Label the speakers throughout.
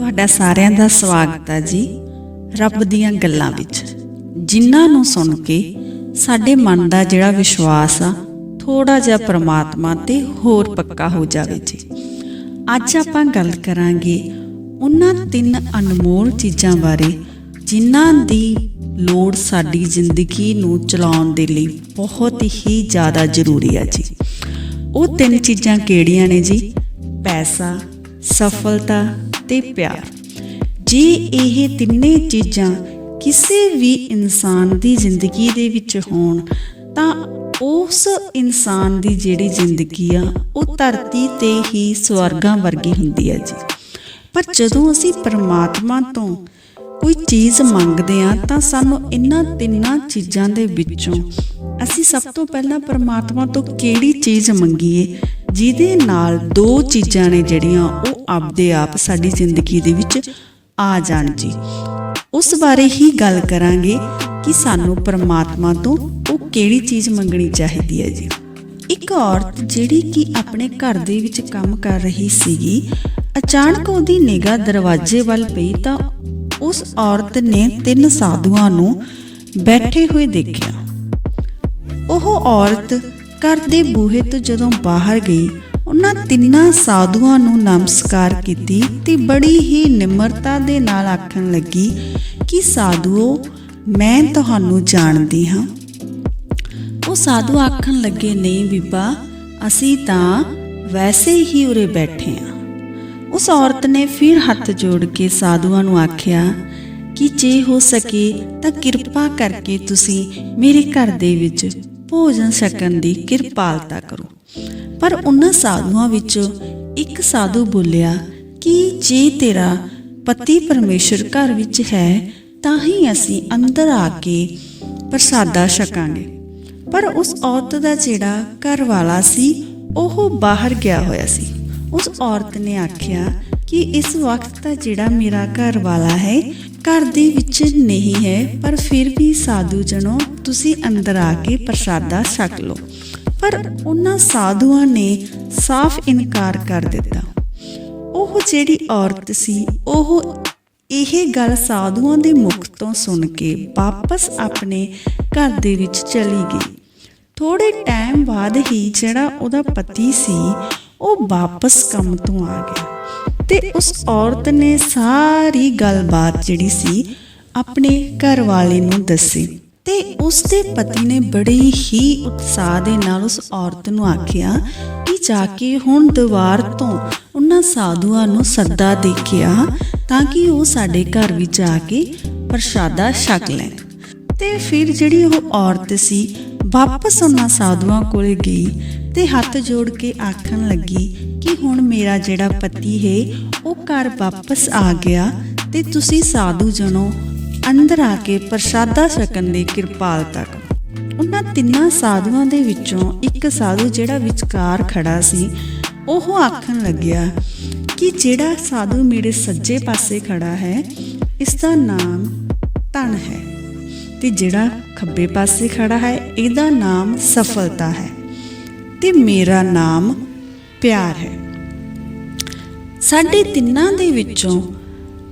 Speaker 1: ਤੁਹਾਡਾ ਸਾਰਿਆਂ ਦਾ ਸਵਾਗਤ ਹੈ ਜੀ ਰੱਬ ਦੀਆਂ ਗੱਲਾਂ ਵਿੱਚ। ਜਿਨ੍ਹਾਂ ਨੂੰ ਸੁਣ ਕੇ ਸਾਡੇ ਮਨ ਦਾ ਜਿਹੜਾ ਵਿਸ਼ਵਾਸ ਆ ਥੋੜਾ ਜਿਹਾ ਪ੍ਰਮਾਤਮਾ ਤੇ ਹੋਰ ਪੱਕਾ ਹੋ ਜਾਵੇ ਜੀ। ਅੱਜ ਆਪਾਂ ਗੱਲ ਕਰਾਂਗੇ ਉਹਨਾਂ ਤਿੰਨ ਅਨਮੋਲ ਚੀਜ਼ਾਂ ਬਾਰੇ, ਜਿਨ੍ਹਾਂ ਦੀ ਲੋੜ ਸਾਡੀ ਜ਼ਿੰਦਗੀ ਨੂੰ ਚਲਾਉਣ ਦੇ ਲਈ ਬਹੁਤ ਹੀ ਜ਼ਿਆਦਾ ਜ਼ਰੂਰੀ ਹੈ ਜੀ। ਉਹ ਤਿੰਨ ਚੀਜ਼ਾਂ ਕਿਹੜੀਆਂ ਨੇ ਜੀ? ਪੈਸਾ, ਸਫਲਤਾ ਤੇ ਪਿਆਰ। ਜੇ ਇਹ ਤਿੰਨੇ ਚੀਜ਼ਾਂ ਕਿਸੇ ਵੀ ਇਨਸਾਨ ਦੀ ਜ਼ਿੰਦਗੀ ਦੇ ਵਿੱਚ ਹੋਣ, ਤਾਂ ਉਸ ਇਨਸਾਨ ਦੀ ਜਿਹੜੀ ਜ਼ਿੰਦਗੀ ਆ, ਉਹ ਧਰਤੀ ਤੇ ਹੀ ਸਵਰਗਾਂ ਵਰਗੀ ਹੁੰਦੀ ਹੈ ਜੀ। ਪਰ ਜਦੋਂ ਅਸੀਂ ਪਰਮਾਤਮਾ ਤੋਂ ਕੋਈ ਚੀਜ਼ ਮੰਗਦੇ ਆ, ਤਾਂ ਸਾਨੂੰ ਇਹਨਾਂ ਤਿੰਨਾਂ ਚੀਜ਼ਾਂ ਦੇ ਵਿੱਚੋਂ ਅਸੀਂ ਸਭ ਤੋਂ ਪਹਿਲਾਂ ਪਰਮਾਤਮਾ ਤੋਂ ਕਿਹੜੀ ਚੀਜ਼ ਮੰਗੀਏ? ਜਿਹਦੇ ਨਾਲ ਦੋ ਚੀਜ਼ਾਂ ਨੇ ਜਿਹੜੀਆਂ ਉਹ ਆਪਦੇ ਆਪ ਸਾਡੀ ਜ਼ਿੰਦਗੀ ਦੇ ਵਿੱਚ ਆ ਜਾਣ ਜੀ। ਉਸ ਬਾਰੇ ਹੀ ਗੱਲ ਕਰਾਂਗੇ ਕਿ ਸਾਨੂੰ ਪਰਮਾਤਮਾ ਤੋਂ ਉਹ ਕਿਹੜੀ ਚੀਜ਼ ਮੰਗਣੀ ਚਾਹੀਦੀ ਹੈ ਜੀ। ਇੱਕ ਔਰਤ ਜਿਹੜੀ ਕਿ ਆਪਣੇ ਘਰ ਦੇ ਵਿੱਚ ਕੰਮ ਕਰ ਰਹੀ ਸੀਗੀ, ਅਚਾਨਕ ਉਹਦੀ ਨਿਗਾਹ ਦਰਵਾਜ਼ੇ ਵੱਲ ਪਈ ਤਾਂ ਉਸ ਔਰਤ ਨੇ ਤਿੰਨ ਸਾਧੂਆਂ ਨੂੰ ਬੈਠੇ ਹੋਏ ਦੇਖਿਆ। ਉਹ ਔਰਤ ਘਰ ਦੇ ਬੂਹੇ ਤੋਂ ਜਦੋਂ ਬਾਹਰ ਗਈ, ਉਹਨਾਂ ਤਿੰਨਾਂ ਸਾਧੂਆਂ ਨੂੰ ਨਮਸਕਾਰ ਕੀਤੀ ਤੇ ਬੜੀ ਹੀ ਨਿਮਰਤਾ ਦੇ ਨਾਲ ਆਖਣ ਲੱਗੀ ਕਿ ਸਾਧੂਓ, ਮੈਂ ਤੁਹਾਨੂੰ ਜਾਣਦੀ ਹਾਂ। ਉਹ ਸਾਧੂ ਆਖਣ ਲੱਗੇ, ਨਹੀਂ ਬੀਬਾ, ਅਸੀਂ ਤਾਂ ਵੈਸੇ ਹੀ ਉਰੇ ਬੈਠੇ ਹਾਂ। ਉਸ ਔਰਤ ਨੇ ਫਿਰ ਹੱਥ ਜੋੜ ਕੇ ਸਾਧੂਆਂ ਨੂੰ ਆਖਿਆ, ਕਿ ਜੇ ਹੋ ਸਕੇ ਤਾਂ ਕਿਰਪਾ ਕਰਕੇ ਤੁਸੀਂ ਮੇਰੇ ਘਰ ਦੇ ਵਿੱਚ ਭੋਜਨ ਛਕਣ ਦੀ ਕਿਰਪਾਲਤਾ ਕਰੋ। ਪਰ ਉਹਨਾਂ ਸਾਧੂਆਂ ਵਿੱਚੋਂ ਇੱਕ ਸਾਧੂ ਬੋਲਿਆ, ਕਿ ਜੇ ਤੇਰਾ ਪਤੀ ਪਰਮੇਸ਼ਰ ਘਰ ਵਿੱਚ ਹੈ, ਤਾਂ ਹੀ ਅਸੀਂ ਅੰਦਰ ਆ ਕੇ ਪ੍ਰਸਾਦਾ ਛਕਾਂਗੇ। ਪਰ ਉਸ ਔਰਤ ਦਾ ਜਿਹੜਾ ਘਰ ਵਾਲਾ ਸੀ, ਉਹ ਬਾਹਰ ਗਿਆ ਹੋਇਆ ਸੀ। ਉਸ ਔਰਤ ਨੇ ਆਖਿਆ ਕਿ ਇਸ ਵਕਤ ਤਾਂ ਜਿਹੜਾ ਮੇਰਾ ਘਰ ਵਾਲਾ ਹੈ ਘਰ ਦੇ ਵਿੱਚ ਨਹੀਂ ਹੈ, ਪਰ ਫਿਰ ਵੀ ਸਾਧੂ ਜਣੋ, ਤੁਸੀਂ ਅੰਦਰ ਆ ਕੇ ਪ੍ਰਸਾਦਾ ਛਕ ਲਓ। ਪਰ ਉਹਨਾਂ ਸਾਧੂਆਂ ਨੇ ਸਾਫ਼ ਇਨਕਾਰ ਕਰ ਦਿੱਤਾ। ਉਹ ਜਿਹੜੀ ਔਰਤ ਸੀ, ਉਹ ਇਹ ਗੱਲ ਸਾਧੂਆਂ ਦੇ ਮੁਖ ਤੋਂ ਸੁਣ ਕੇ ਵਾਪਸ ਆਪਣੇ ਘਰ ਦੇ ਵਿੱਚ ਚਲੀ ਗਈ। ਥੋੜੇ ਟਾਈਮ ਬਾਅਦ ਹੀ ਜਿਹੜਾ ਉਹਦਾ ਪਤੀ ਸੀ, ਉਹ ਵਾਪਸ ਕੰਮ ਤੋਂ ਆ ਗਿਆ। ਤੇ ਉਸ ਔਰਤ ਨੇ ਸਾਰੀ ਗੱਲਬਾਤ ਜਿਹੜੀ ਸੀ ਆਪਣੇ ਘਰ ਵਾਲੇ ਨੂੰ ਦੱਸੀ। ਤੇ ਉਸ ਦੇ ਪਤੀ ਨੇ ਬੜੀ ਹੀ ਉਤਸ਼ਾਹ ਦੇ ਨਾਲ ਉਸ ਔਰਤ ਨੂੰ ਆਖਿਆ ਕਿ ਜਾ ਕੇ ਹੁਣ ਦੀਵਾਰ ਤੋਂ ਉਹਨਾਂ ਸਾਧੂਆਂ ਨੂੰ ਸੱਦਾ ਦੇ ਕਿਆ ਤਾਂ ਕਿ ਉਹ ਸਾਡੇ ਘਰ ਵਿੱਚ ਆ ਕੇ ਪ੍ਰਸ਼ਾਦਾ ਛਕ ਲੈਣ। ਤੇ ਫਿਰ ਜਿਹੜੀ ਉਹ ਔਰਤ ਸੀ ਵਾਪਸ ਉਹਨਾਂ ਸਾਧੂਆਂ ਕੋਲੇ ਗਈ ਤੇ ਹੱਥ ਜੋੜ ਕੇ ਆਖਣ ਲੱਗੀ ਕਿ ਹੁਣ ਮੇਰਾ ਜਿਹੜਾ ਪਤੀ ਹੈ, ਉਹ ਘਰ ਵਾਪਸ ਆ ਗਿਆ ਤੇ ਤੁਸੀਂ ਸਾਧੂ ਜਣੋ ਅੰਦਰ ਆ ਕੇ ਪ੍ਰਸ਼ਾਦਾ ਛਕਣ ਦੀ ਕਿਰਪਾਲ ਤੱਕ। ਉਹਨਾਂ ਤਿੰਨਾਂ ਸਾਧੂਆਂ ਦੇ ਵਿੱਚੋਂ ਇੱਕ ਸਾਧੂ ਜਿਹੜਾ ਵਿਚਕਾਰ ਖੜਾ ਸੀ, ਉਹ ਆਖਣ ਲੱਗਿਆ ਕਿ ਜਿਹੜਾ ਸਾਧੂ ਮੇਰੇ ਸੱਜੇ ਪਾਸੇ ਖੜਾ ਹੈ ਇਸ ਦਾ ਨਾਮ ਧਨ ਹੈ ਤੇ ਜਿਹੜਾ ਖੱਬੇ ਪਾਸੇ ਖੜਾ ਹੈ, ਇਹਦਾ ਨਾਮ ਸਫਲਤਾ ਹੈ। ਤੇ ਮੇਰਾ ਨਾਮ ਪਿਆਰ ਹੈ। ਸਾਡੇ ਤਿੰਨਾਂ ਦੇ ਵਿੱਚੋਂ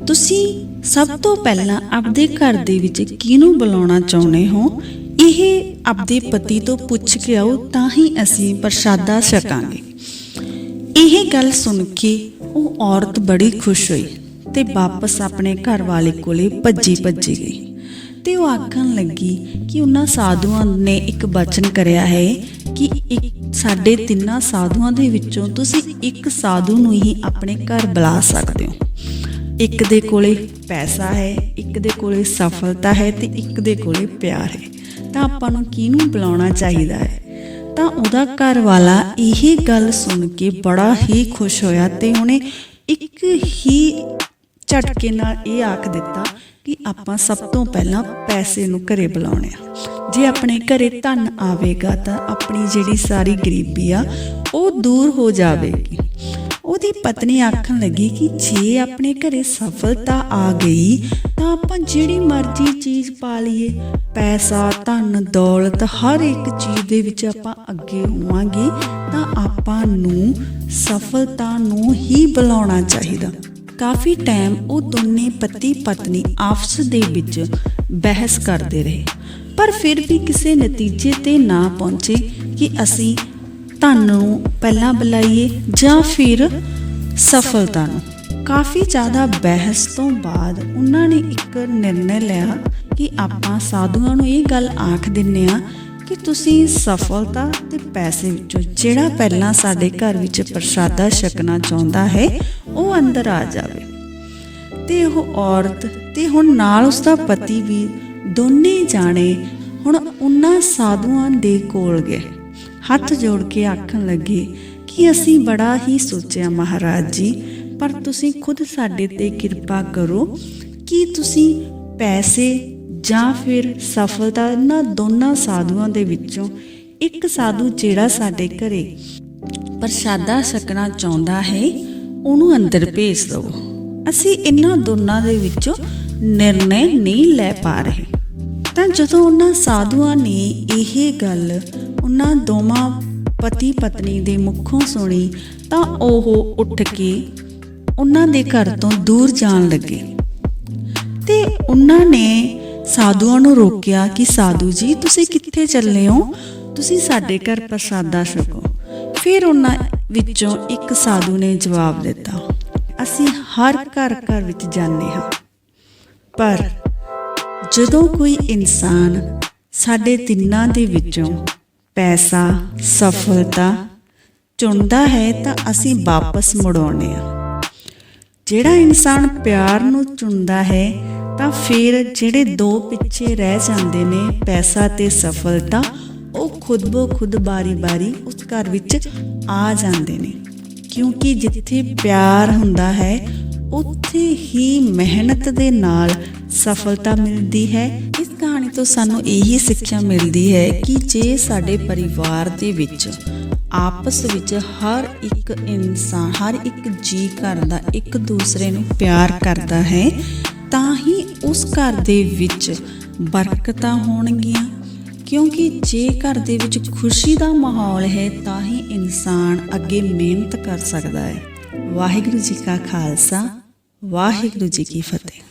Speaker 1: ਤੁਸੀਂ ਸਭ ਤੋਂ ਪਹਿਲਾਂ ਆਪਦੇ ਘਰ ਦੇ ਵਿੱਚ ਕਿਹਨੂੰ ਬੁਲਾਉਣਾ ਚਾਹੁੰਦੇ ਹੋ? ਇਹ ਆਪਦੇ ਪਤੀ ਤੋਂ ਪੁੱਛ ਕੇ ਆਓ, ਤਾਂ ਹੀ ਅਸੀਂ ਪ੍ਰਸ਼ਾਦਾ ਛਕਾਂਗੇ। ਇਹ ਗੱਲ ਸੁਣ ਕੇ ਉਹ ਔਰਤ ਬੜੀ ਖੁਸ਼ ਹੋਈ ਤੇ ਵਾਪਸ ਆਪਣੇ ਘਰ ਵਾਲੇ ਕੋਲੇ ਭੱਜੀ ਭੱਜੀ ਗਈ ਤੇ ਉਹ ਆਖਣ ਲੱਗੀ ਕਿ ਉਹਨਾਂ ਸਾਧੂਆਂ ਨੇ ਇੱਕ ਬਚਨ ਕਰਿਆ ਹੈ ਕਿ ਇੱਕ ਸਾਡੇ ਤਿੰਨਾਂ ਸਾਧੂਆਂ ਦੇ ਵਿੱਚੋਂ ਤੁਸੀਂ ਇੱਕ ਸਾਧੂ ਨੂੰ ਹੀ ਆਪਣੇ ਘਰ ਬੁਲਾ ਸਕਦੇ ਹੋ। ਇੱਕ ਦੇ ਕੋਲੇ ਪੈਸਾ ਹੈ, ਇੱਕ ਦੇ ਕੋਲੇ ਸਫਲਤਾ ਹੈ ਤੇ ਇੱਕ ਦੇ ਕੋਲੇ ਪਿਆਰ ਹੈ। ਤਾਂ ਆਪਾਂ ਨੂੰ ਕਿਹਨੂੰ ਬੁਲਾਉਣਾ ਚਾਹੀਦਾ ਹੈ? ਤਾਂ ਉਹਦਾ ਘਰ ਵਾਲਾ ਇਹ ਗੱਲ ਸੁਣ ਕੇ ਬੜਾ ਹੀ ਖੁਸ਼ ਹੋਇਆ ਤੇ ਉਹਨੇ ਇੱਕ ਹੀ ਝਟਕੇ ਨਾਲ ਇਹ ਆਖ ਦਿੱਤਾ ਕਿ ਆਪਾਂ ਸਭ ਤੋਂ ਪਹਿਲਾਂ ਪੈਸੇ ਨੂੰ ਘਰੇ ਬੁਲਾਉਣੇ ਆ। ਜੇ ਆਪਣੇ ਘਰੇ ਧਨ ਆਵੇਗਾ ਤਾਂ ਆਪਣੀ ਜਿਹੜੀ ਸਾਰੀ ਗਰੀਬੀ ਆ, ਉਹ ਦੂਰ ਹੋ ਜਾਵੇਗੀ। ਉਹਦੀ ਪਤਨੀ ਆਖਣ ਲੱਗੀ ਕਿ ਜੇ ਆਪਣੇ ਘਰੇ ਸਫਲਤਾ ਆ ਗਈ, ਤਾਂ ਆਪਾਂ ਜਿਹੜੀ ਮਰਜ਼ੀ ਚੀਜ਼ ਪਾ ਲਈਏ। ਪੈਸਾ, ਧਨ, ਦੌਲਤ, ਹਰ ਇੱਕ ਚੀਜ਼ ਦੇ ਵਿੱਚ ਆਪਾਂ ਅੱਗੇ ਹੋਵਾਂਗੇ, ਤਾਂ ਆਪਾਂ ਨੂੰ ਸਫਲਤਾ ਨੂੰ ਹੀ ਬੁਲਾਉਣਾ ਚਾਹੀਦਾ। ਕਾਫੀ ਟਾਈਮ ਉਹ ਦੋਨੇ ਪਤੀ ਪਤਨੀ ਆਪਸ ਦੇ ਵਿੱਚ ਬਹਿਸ ਕਰਦੇ ਰਹੇ। ਪਰ ਫਿਰ ਵੀ ਕਿਸੇ ਨਤੀਜੇ ਤੇ ਨਾ ਪਹੁੰਚੇ ਕਿ ਅਸੀਂ ਧਨ ਨੂੰ ਪਹਿਲਾਂ ਬੁਲਾਈਏ ਜਾਂ ਫਿਰ ਸਫਲਤਾ ਨੂੰ। ਕਾਫੀ ਜ਼ਿਆਦਾ ਬਹਿਸ ਤੋਂ ਬਾਅਦ ਉਹਨਾਂ ਨੇ ਇੱਕ ਨਿਰਣੈ ਲਿਆ ਕਿ ਆਪਾਂ ਸਾਧੂਆਂ ਨੂੰ ਇਹ ਗੱਲ ਆਖ ਦਿੰਨੇ ਆ ਕਿ ਤੁਸੀਂ ਸਫਲਤਾ ਤੇ ਪੈਸੇ ਵਿੱਚੋਂ ਜਿਹੜਾ ਪਹਿਲਾਂ ਸਾਡੇ ਘਰ ਵਿੱਚ ਪ੍ਰਸ਼ਾਦਾ ਛਕਣਾ ਚਾਹੁੰਦਾ ਹੈ ਉਹ ਅੰਦਰ ਆ ਜਾਵੇ। ਤੇ ਉਹ ਔਰਤ ਤੇ ਹੁਣ ਨਾਲ ਉਸ ਦਾ ਪਤੀ ਵੀ ਦੋਨੇ ਜਾਣੇ ਹੁਣ ਉਹਨਾਂ ਸਾਧੂਆਂ ਦੇ ਕੋਲ ਗਏ। ਹੱਥ ਜੋੜ ਕੇ ਆਖਣ ਲੱਗੇ ਕਿ ਅਸੀਂ ਬੜਾ ਹੀ ਸੋਚਿਆ, ਮਹਾਰਾਜ ਜੀ, ਪਰ ਤੁਸੀਂ ਖੁਦ ਸਾਡੇ ਤੇ ਕਿਰਪਾ ਕਰੋ ਕਿ ਤੁਸੀਂ ਪੈਸੇ ਜਾਂ ਫਿਰ ਸਫਲਤਾ ਇਹਨਾਂ ਦੋਨਾਂ ਸਾਧੂਆਂ ਦੇ ਵਿੱਚੋਂ ਇੱਕ ਸਾਧੂ ਜਿਹੜਾ ਸਾਡੇ ਘਰੇ ਪ੍ਰਸ਼ਾਦਾ ਛਕਣਾ ਚਾਹੁੰਦਾ ਹੈ ਉਹਨੂੰ ਅੰਦਰ ਭੇਜ ਦਿਓ ਅਸੀਂ ਇਹਨਾਂ ਦੋਨਾਂ ਦੇ ਵਿੱਚੋਂ ਨਿਰਣੈ ਨਹੀਂ ਲੈ ਪਾ ਰਹੇ। ਤਾਂ ਜਦੋਂ ਉਹਨਾਂ ਸਾਧੂਆਂ ਨੇ ਇਹ ਗੱਲ ਉਹਨਾਂ ਦੋਵਾਂ ਪਤੀ ਪਤਨੀ ਦੇ ਮੁਖੋਂ ਸੁਣੀ, ਤਾਂ ਉਹ ਉੱਠ ਕੇ ਉਹਨਾਂ ਦੇ ਘਰ ਤੋਂ ਦੂਰ ਜਾਣ ਲੱਗੇ। ਤੇ ਉਹਨਾਂ ਨੇ ਸਾਧੂਆਂ ਨੂੰ ਰੋਕਿਆ ਕਿ, ਸਾਧੂ ਜੀ, ਤੁਸੀਂ ਕਿੱਥੇ ਚੱਲੇ ਹੋ? ਤੁਸੀਂ ਸਾਡੇ ਘਰ ਪ੍ਰਸਾਦਾ ਛਕੋ। ਫਿਰ ਉਹਨਾਂ ਵਿੱਚੋਂ ਇੱਕ ਸਾਧੂ ਨੇ ਜਵਾਬ ਦਿੱਤਾ। ਅਸੀਂ ਹਰ ਘਰ ਘਰ ਵਿੱਚ ਜਾਂਦੇ ਹਾਂ। ਪਰ ਜਦੋਂ ਕੋਈ ਇਨਸਾਨ ਸਾਡੇ ਤਿੰਨਾਂ ਦੇ ਵਿੱਚੋਂ ਪੈਸਾ, ਸਫਲਤਾ ਚੁਣਦਾ ਹੈ ਤਾਂ ਅਸੀਂ ਵਾਪਸ ਮੁੜਾਉਂਦੇ ਹਾਂ। ਜਿਹੜਾ ਇਨਸਾਨ ਪਿਆਰ ਨੂੰ ਚੁਣਦਾ ਹੈ ਤਾਂ ਫਿਰ ਜਿਹੜੇ ਦੋ ਪਿੱਛੇ ਰਹਿ ਜਾਂਦੇ ਨੇ ਪੈਸਾ ਤੇ ਸਫਲਤਾ, ਉਹ ਖੁਦ ਬੋ ਖੁਦ ਬਾਰੀ-ਬਾਰੀ ਉਸ ਘਰ ਵਿੱਚ ਆ ਜਾਂਦੇ ਨੇ। ਕਿਉਂਕਿ ਜਿੱਥੇ ਪਿਆਰ ਹੁੰਦਾ ਹੈ, ਉੱਥੇ ਹੀ ਮਿਹਨਤ ਦੇ ਨਾਲ ਸਫਲਤਾ ਮਿਲਦੀ ਹੈ। ਇਸ ਕਹਾਣੀ ਤੋਂ ਸਾਨੂੰ ਇਹੀ ਸਿੱਖਿਆ ਮਿਲਦੀ ਹੈ ਕਿ ਜੇ ਸਾਡੇ ਪਰਿਵਾਰ ਦੇ ਵਿੱਚ, ਆਪਸ ਵਿੱਚ ਹਰ ਇੱਕ ਇਨਸਾਨ, ਹਰ ਇੱਕ ਜੀ ਕਰਦਾ ਇੱਕ ਦੂਸਰੇ ਨੂੰ ਪਿਆਰ ਕਰਦਾ ਹੈ, ਤਾਂ ਹੀ ਉਸ ਘਰ ਦੇ ਵਿੱਚ ਬਰਕਤਾਂ ਹੋਣਗੀਆਂ ਕਿਉਂਕਿ ਜੇ ਘਰ ਦੇ ਵਿੱਚ ਖੁਸ਼ੀ ਦਾ ਮਾਹੌਲ ਹੈ, ਤਾਂ ਹੀ ਇਨਸਾਨ ਅੱਗੇ ਮਿਹਨਤ ਕਰ ਸਕਦਾ ਹੈ। ਵਾਹਿਗੁਰੂ ਜੀ ਕਾ ਖਾਲਸਾ, ਵਾਹਿਗੁਰੂ ਜੀ ਕੀ ਫਤਿਹ।